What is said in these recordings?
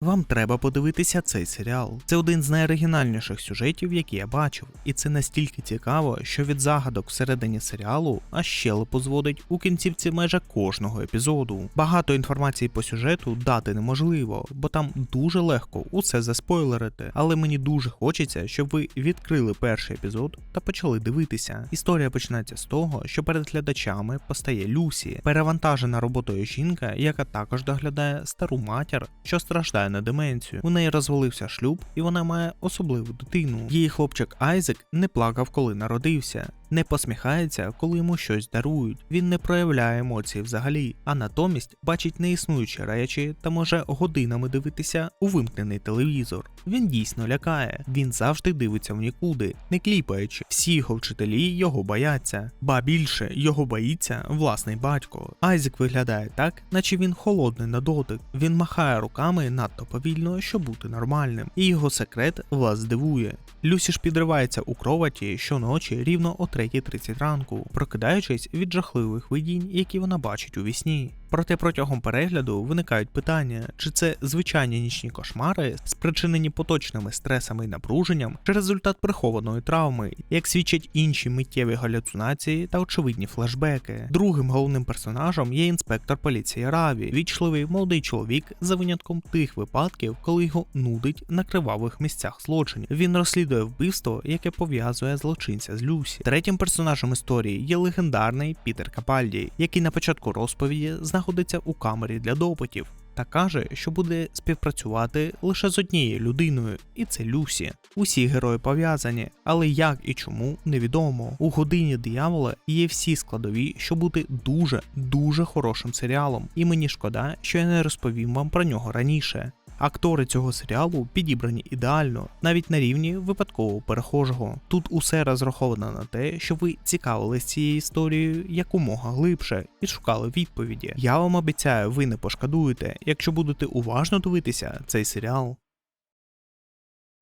Вам треба подивитися цей серіал. Це один з найоригінальніших сюжетів, які я бачив, і це настільки цікаво, що від загадок всередині серіалу аж щелепу зводить у кінцівці майже кожного епізоду. Багато інформації по сюжету дати неможливо, бо там дуже легко усе заспойлерити. Але мені дуже хочеться, щоб ви відкрили перший епізод та почали дивитися. Історія починається з того, що перед глядачами постає Люсі, перевантажена роботою жінка, яка також доглядає стару матір, що страждає на деменцію. У неї розвалився шлюб, і вона має особливу дитину. Її хлопчик Айзек не плакав, коли народився. Не посміхається, коли йому щось дарують. Він не проявляє емоцій взагалі, а натомість бачить неіснуючі речі та може годинами дивитися у вимкнений телевізор. Він дійсно лякає, він завжди дивиться в нікуди, не кліпаючи. Всі його вчителі його бояться, ба більше його боїться власний батько. Айзек виглядає так, наче він холодний на дотик. Він махає руками надто повільно, щоб бути нормальним, і його секрет вас здивує. Люсі ж підривається у кроваті щоночі рівно о 3.30 ранку, прокидаючись від жахливих видінь, які вона бачить у вісні. Проте протягом перегляду виникають питання, чи це звичайні нічні кошмари, спричинені поточними стресами і напруженням, чи результат прихованої травми, як свідчать інші миттєві галюцинації та очевидні флешбеки. Другим головним персонажем є інспектор поліції Раві, вічливий молодий чоловік за винятком тих випадків, коли його нудить на кривавих місцях злочинів. Він розслідує вбивство, яке пов'язує злочинця з Люсі. Третім персонажем історії є легендарний Пітер Капальді, який на початку розповіді знаходиться у камері для допитів. Та каже, що буде співпрацювати лише з однією людиною, і це Люсі. Усі герої пов'язані, але як і чому невідомо. У годині диявола є всі складові, щоб бути дуже дуже хорошим серіалом, і мені шкода, що я не розповім вам про нього раніше. Актори цього серіалу підібрані ідеально, навіть на рівні випадкового перехожого. Тут усе розраховано на те, що ви цікавились цією історією якомога глибше і шукали відповіді. Я вам обіцяю, ви не пошкодуєте, якщо будете уважно дивитися цей серіал.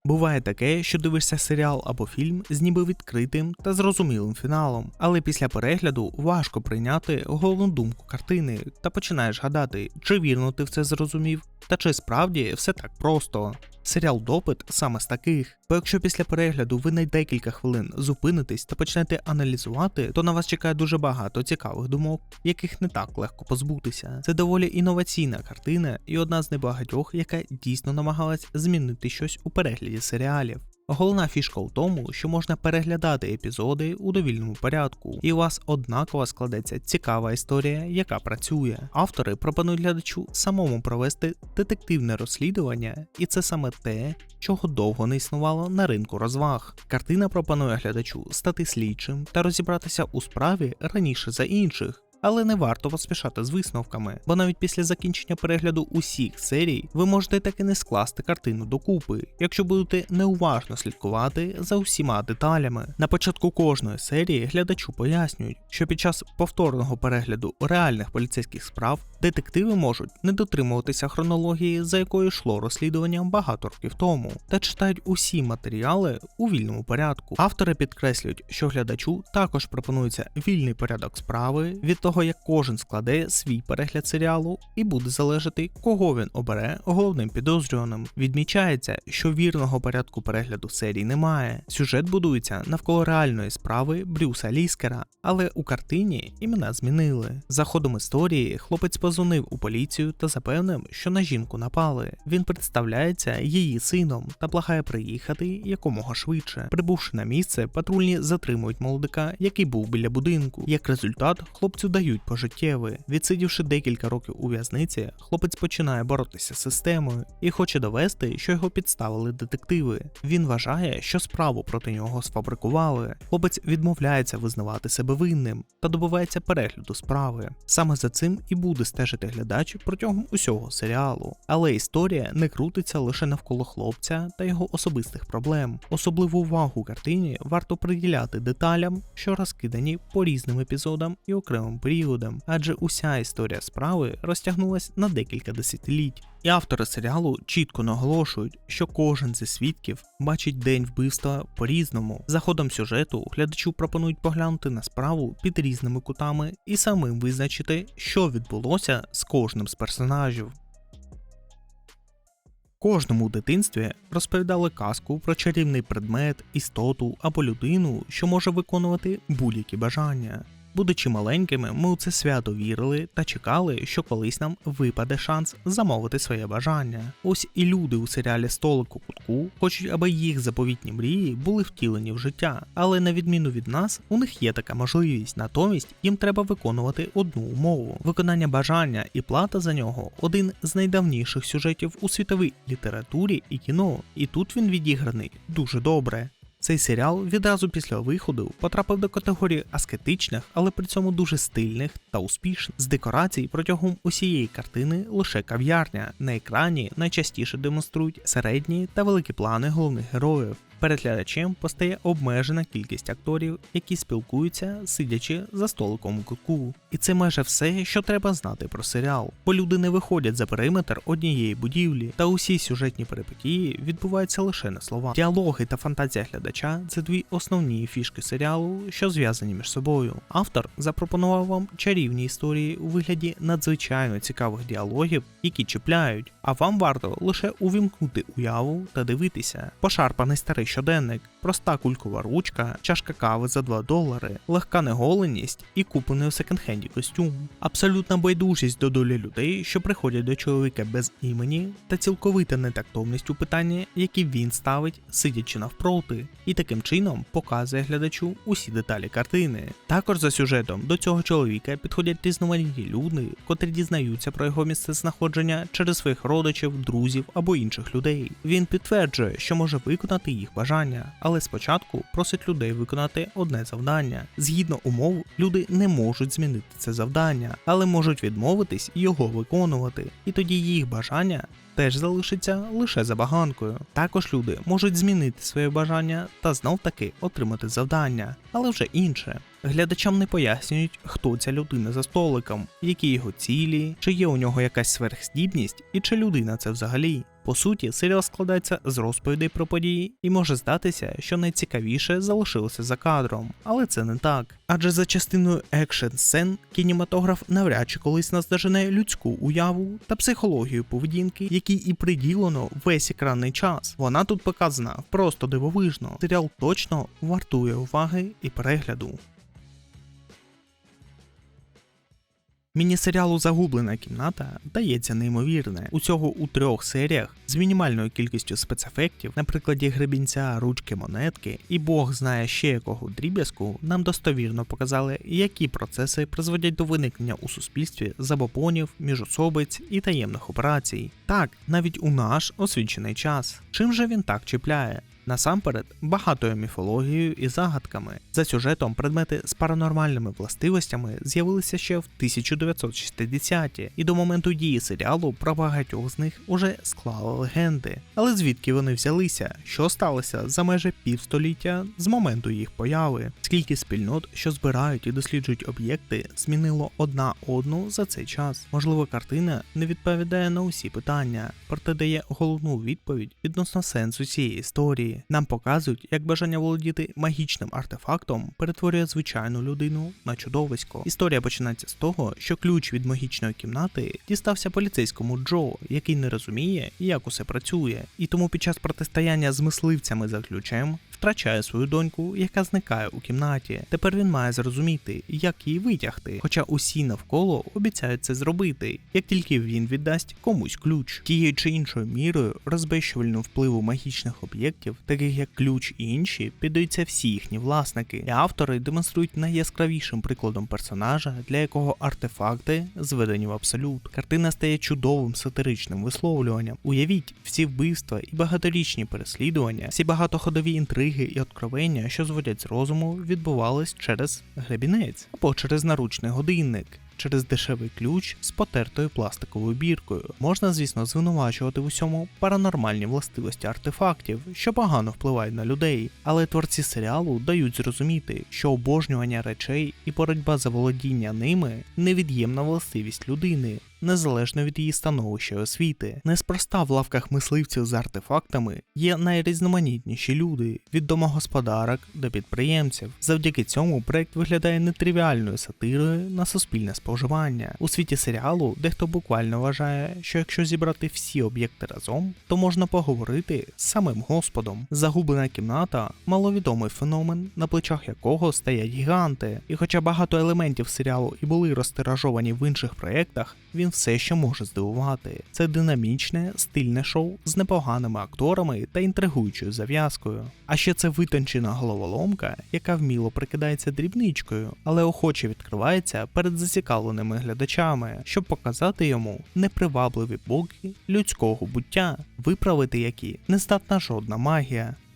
Буває таке, що дивишся серіал або фільм з ніби відкритим та зрозумілим фіналом, але після перегляду важко прийняти головну думку картини та починаєш гадати, чи вірно ти все зрозумів, та чи справді все так просто. Серіал Допит саме з таких. Бо якщо після перегляду ви на декілька хвилин зупинитесь та почнете аналізувати, то на вас чекає дуже багато цікавих думок, яких не так легко позбутися. Це доволі інноваційна картина і одна з небагатьох, яка дійсно намагалась змінити щось у перегляді серіалів. Головна фішка у тому, що можна переглядати епізоди у довільному порядку, і у вас однаково складеться цікава історія, яка працює. Автори пропонують глядачу самому провести детективне розслідування, і це саме те, чого довго не існувало на ринку розваг. Картина пропонує глядачу стати слідчим та розібратися у справі раніше за інших. Але не варто поспішати з висновками, бо навіть після закінчення перегляду усіх серій ви можете таки не скласти картину докупи, якщо будете неуважно слідкувати за усіма деталями. На початку кожної серії глядачу пояснюють, що під час повторного перегляду реальних поліцейських справ детективи можуть не дотримуватися хронології, за якою йшло розслідування багато років тому, та читають усі матеріали у вільному порядку. Автори підкреслюють, що глядачу також пропонується вільний порядок справи від того, як кожен складе свій перегляд серіалу, і буде залежати, кого він обере головним підозрюваним. Відмічається, що вірного порядку перегляду серій немає. Сюжет будується навколо реальної справи Брюса Ліскера, але у картині імена змінили. За ходом історії хлопець позвонив у поліцію та запевнив, що на жінку напали. Він представляється її сином та благає приїхати якомога швидше. Прибувши на місце, патрульні затримують молодика, який був біля будинку. Як результат, хлопцю дають пожиттєвий. Відсидівши декілька років у в'язниці, хлопець починає боротися з системою і хоче довести, що його підставили детективи. Він вважає, що справу проти нього сфабрикували. Хлопець відмовляється визнавати себе винним та добивається перегляду справи. Саме за цим і буде стежити глядач протягом усього серіалу. Але історія не крутиться лише навколо хлопця та його особистих проблем. Особливу увагу картині варто приділяти деталям, що розкидані по різним епізодам і окремим періодам, адже уся історія справи розтягнулась на декілька десятиліть. І автори серіалу чітко наголошують, що кожен зі свідків бачить день вбивства по-різному. За ходом сюжету глядачу пропонують поглянути на справу під різними кутами і самим визначити, що відбулося з кожним з персонажів. Кожному у дитинстві розповідали казку про чарівний предмет, істоту або людину, що може виконувати будь-які бажання. Будучи маленькими, ми у це свято вірили та чекали, що колись нам випаде шанс замовити своє бажання. Ось і люди у серіалі Столик у кутку хочуть, аби їх заповітні мрії були втілені в життя, але на відміну від нас, у них є така можливість. Натомість їм треба виконувати одну умову. Виконання бажання і плата за нього один з найдавніших сюжетів у світовій літературі і кіно, і тут він відіграний дуже добре. Цей серіал відразу після виходу потрапив до категорії аскетичних, але при цьому дуже стильних та успішних. З декорацій протягом усієї картини лише кав'ярня. На екрані найчастіше демонструють середні та великі плани головних героїв. Перед глядачем постає обмежена кількість акторів, які спілкуються, сидячи за столиком у кутку. І це майже все, що треба знати про серіал, бо люди не виходять за периметр однієї будівлі, та усі сюжетні перипетії відбуваються лише на слова. Діалоги та фантазія глядача це дві основні фішки серіалу, що зв'язані між собою. Автор запропонував вам чарівні історії у вигляді надзвичайно цікавих діалогів, які чіпляють, а вам варто лише увімкнути уяву та дивитися. Пошарпаний старий щоденник, проста кулькова ручка, чашка кави за 2 долари, легка неголеність і куплений у секонд-хенді костюм. Абсолютна байдужість до долі людей, що приходять до чоловіка без імені, та цілковита нетактовність у питанні, які він ставить, сидячи навпроти, і таким чином показує глядачу усі деталі картини. Також за сюжетом до цього чоловіка підходять різноманітні люди, котрі дізнаються про його місце знаходження через своїх родичів, друзів або інших людей. Він підтверджує, що може виконати їх бажання, але спочатку просить людей виконати одне завдання. Згідно умов, люди не можуть змінити це завдання, але можуть відмовитись його виконувати, і тоді їх бажання. Теж залишиться лише забаганкою. Також люди можуть змінити своє бажання та знов таки отримати завдання, але вже інше. Глядачам не пояснюють, хто ця людина за столиком, які його цілі, чи є у нього якась сверхздібність і чи людина це взагалі. По суті, серіал складається з розповідей про події, і може здатися, що найцікавіше залишилося за кадром, але це не так. Адже за частиною екшен сцен кінематограф навряд чи колись наздожене людську уяву та психологію поведінки, якій і приділено весь екранний час. Вона тут показана просто дивовижно. Серіал точно вартує уваги і перегляду. Міні-серіалу Загублена кімната дається неймовірне. Усього у трьох серіях з мінімальною кількістю спецефектів, на прикладі гребінця, ручки, монетки, і Бог знає ще якого дріб'язку, нам достовірно показали, які процеси призводять до виникнення у суспільстві забобонів, міжособиць і таємних операцій. Так, навіть у наш освічений час. Чим же він так чіпляє? Насамперед, багатою міфологією і загадками. За сюжетом предмети з паранормальними властивостями з'явилися ще в 1960-ті, і до моменту дії серіалу про багатьох з них уже склали легенди. Але звідки вони взялися? Що сталося за майже півстоліття з моменту їх появи? Скільки спільнот, що збирають і досліджують об'єкти, змінило одна одну за цей час? Можливо, картина не відповідає на усі питання, проте дає головну відповідь відносно сенсу цієї історії. Нам показують, як бажання володіти магічним артефактом перетворює звичайну людину на чудовисько. Історія починається з того, що ключ від магічної кімнати дістався поліцейському Джо, який не розуміє, як усе працює, і тому під час протистояння з мисливцями за ключем втрачає свою доньку, яка зникає у кімнаті. Тепер він має зрозуміти, як її витягти, хоча усі навколо обіцяють це зробити, як тільки він віддасть комусь ключ. Тією чи іншою мірою розбещувальну впливу магічних об'єктів, таких як ключ і інші, піддаються всі їхні власники, і автори демонструють найяскравішим прикладом персонажа, для якого артефакти зведені в абсолют. Картина стає чудовим сатиричним висловлюванням. Уявіть, всі вбивства і багаторічні переслідування, всі багатоходові інтриги і откровення, що зводять з розуму, відбувались через гребінець або через наручний годинник. Через дешевий ключ з потертою пластиковою біркою можна, звісно, звинувачувати в усьому паранормальні властивості артефактів, що погано впливають на людей, але творці серіалу дають зрозуміти, що обожнювання речей і боротьба за володіння ними невід'ємна властивість людини. Незалежно від її становища освіти. Неспроста в лавках мисливців з артефактами є найрізноманітніші люди від домогосподарок до підприємців. Завдяки цьому проект виглядає нетривіальною сатирою на суспільне споживання. У світі серіалу дехто буквально вважає, що якщо зібрати всі об'єкти разом, то можна поговорити з самим Господом. Загублена кімната маловідомий феномен, на плечах якого стоять гіганти. І хоча багато елементів серіалу і були розтиражовані в інших проєктах, він все ще може здивувати. Це динамічне, стильне шоу з непоганими акторами та інтригуючою зав'язкою. А ще це витончена головоломка, яка вміло прикидається дрібничкою, але охоче відкривається перед зацікавленими глядачами, щоб показати йому непривабливі боки людського буття, виправити які не здатна жодна магія.